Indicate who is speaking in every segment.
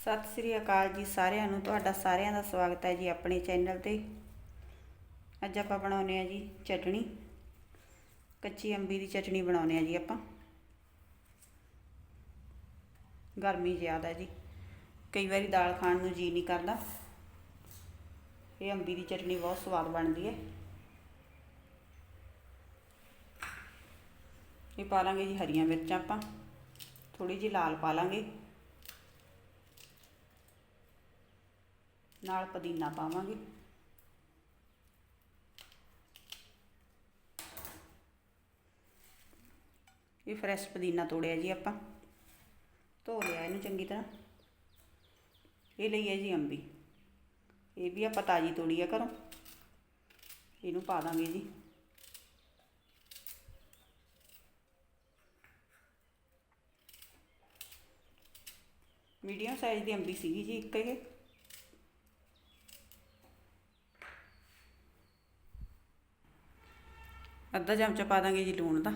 Speaker 1: ਸਤਿ ਸ੍ਰੀ ਅਕਾਲ ਜੀ ਸਾਰਿਆਂ ਨੂੰ, ਤੁਹਾਡਾ ਸਾਰਿਆਂ ਦਾ ਸਵਾਗਤ ਹੈ ਜੀ ਆਪਣੇ ਚੈਨਲ ਤੇ। ਅੱਜ ਆਪਾਂ ਬਣਾਉਨੇ ਆ ਜੀ ਚਟਣੀ, ਕੱਚੀ ਅੰਬੀ ਦੀ ਚਟਣੀ ਬਣਾਉਨੇ ਆ ਜੀ ਆਪਾਂ। ਗਰਮੀ ਜ਼ਿਆਦਾ ਜੀ। ਕਈ ਵਾਰੀ ਦਾਲ ਖਾਣ ਨੂੰ ਜੀ ਨਹੀਂ ਕਰਦਾ। ਇਹ ਅੰਬੀ ਦੀ ਚਟਣੀ ਬਹੁਤ ਸਵਾਦ ਬਣਦੀ ਹੈ। ਇਹ ਪਾ ਲਾਂਗੇ ਜੀ ਹਰੀਆਂ ਮਿਰਚਾਂ ਆਪਾਂ। ਥੋੜੀ ਜਿਹੀ ਲਾਲ ਪਾ ਲਾਂਗੇ। ਨਾਲ ਪੁਦੀਨਾ ਪਾਵਾਂਗੇ। ਇਹ ਫਰੈਸ਼ ਪੁਦੀਨਾ ਤੋੜਿਆ ਜੀ ਆਪਾਂ। ਧੋ ਲਿਆ ਇਹਨੂੰ ਚੰਗੀ ਤਰ੍ਹਾਂ। ਇਹ ਲਈ ਹੈ ਜੀ ਅੰਬੀ। ਇਹ ਵੀ ਆਪਾਂ ਤਾਜੀ ਤੋੜੀ ਆ ਘਰੋਂ। ਇਹਨੂੰ ਪਾ ਦਾਂਗੇ ਜੀ। ਮੀਡੀਅਮ ਸਾਈਜ਼ ਦੀ ਅੰਬੀ ਸੀਗੀ ਜੀ ਇੱਕ ਇਹ। ਅੱਧਾ ਚਮਚਾ ਪਾ ਦਾਂਗੇ ਜੀ ਲੂਣ ਦਾ।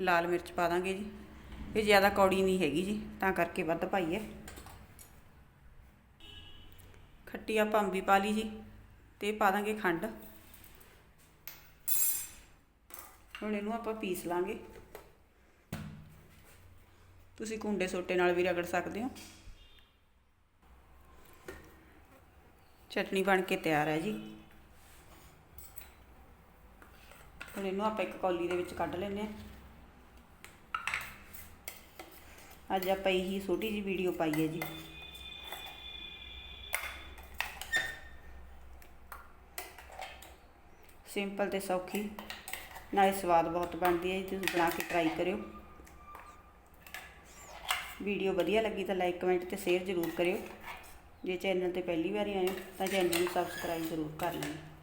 Speaker 1: ਲਾਲ ਮਿਰਚ ਪਾ ਦਾਂਗੇ ਜੀ। ਇਹ ਜ਼ਿਆਦਾ ਕੌੜੀ ਨਹੀਂ ਹੈਗੀ ਜੀ, ਤਾਂ ਕਰਕੇ ਵੱਧ ਪਾਈ ਹੈ। ਖੱਟੀ ਆਪਾਂ ਅੰਬੀ ਪਾ ਲਈ ਜੀ, ਤੇ ਪਾ ਦਾਂਗੇ ਖੰਡ। ਹੁਣ ਇਹਨੂੰ ਆਪਾਂ ਪੀਸ ਲਾਂਗੇ। ਤੁਸੀਂ ਕੁੰਡੇ ਸੋਟੇ ਨਾਲ ਵੀ ਰਗੜ ਸਕਦੇ ਹੋ। ਚਟਨੀ ਬਣ ਕੇ ਤਿਆਰ ਹੈ ਜੀ। ਹੁਣ ਇਹਨੂੰ ਆਪਾਂ ਇੱਕ ਕੌਲੀ ਦੇ ਵਿੱਚ ਕੱਢ ਲੈਂਦੇ ਹਾਂ। ਅੱਜ ਆਪਾਂ ਇਹੀ ਛੋਟੀ ਜਿਹੀ ਵੀਡੀਓ ਪਾਈ ਹੈ ਜੀ। ਸਿੰਪਲ ਤੇ ਸੌਖੀ, ਨਾਲੇ ਸਵਾਦ ਬਹੁਤ ਬਣਦੀ ਹੈ ਜੀ, ਤੁਸੀਂ ਬਣਾ ਕੇ ਟਰਾਈ ਕਰਿਓ। ਵੀਡੀਓ ਵਧੀਆ ਲੱਗੀ ਤਾਂ ਲਾਈਕ ਕਮੈਂਟ ਤੇ ਸ਼ੇਅਰ ਜ਼ਰੂਰ ਕਰਿਓ। ਜੇ ਚੈਨਲ ਤੇ ਪਹਿਲੀ ਵਾਰੀ ਆਏ ਹੋ ਤਾਂ ਚੈਨਲ ਨੂੰ ਸਬਸਕ੍ਰਾਈਬ ਜ਼ਰੂਰ ਕਰ ਲੈਣਾ।